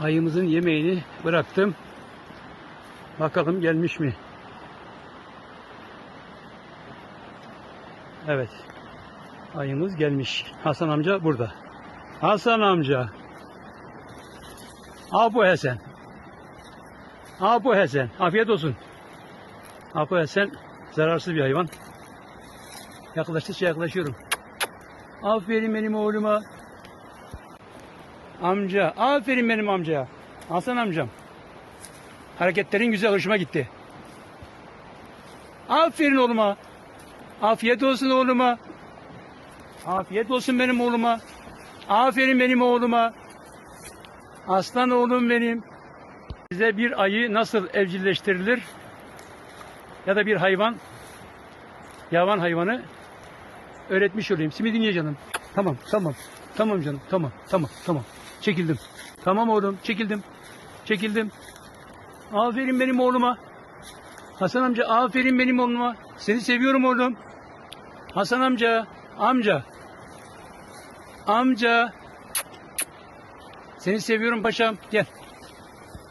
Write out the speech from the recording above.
Ayımızın yemeğini bıraktım. Bakalım gelmiş mi? Evet. Ayımız gelmiş. Hasan amca burada. Hasan amca. Abu Hasan. Abu Hasan. Afiyet olsun. Abu Hasan zararsız bir hayvan. Yaklaştıkça yaklaşıyorum. Aferin benim oğluma. Amca. Aferin benim amcaya. Hasan amcam. Hareketlerin güzel hoşuma gitti. Aferin oğluma. Afiyet olsun oğluma. Afiyet olsun benim oğluma. Aferin benim oğluma. Aslan oğlum benim. Size bir ayı nasıl evcilleştirilir? Ya da bir hayvan, yavan hayvanı öğretmiş olayım. Simidin ye canım. Tamam, tamam. Tamam canım, tamam, tamam, tamam. Çekildim. Tamam oğlum, çekildim. Çekildim. Aferin benim oğluma. Hasan amca, aferin benim oğluma. Seni seviyorum oğlum. Hasan amca, amca. Amca. Seni seviyorum paşam. Gel.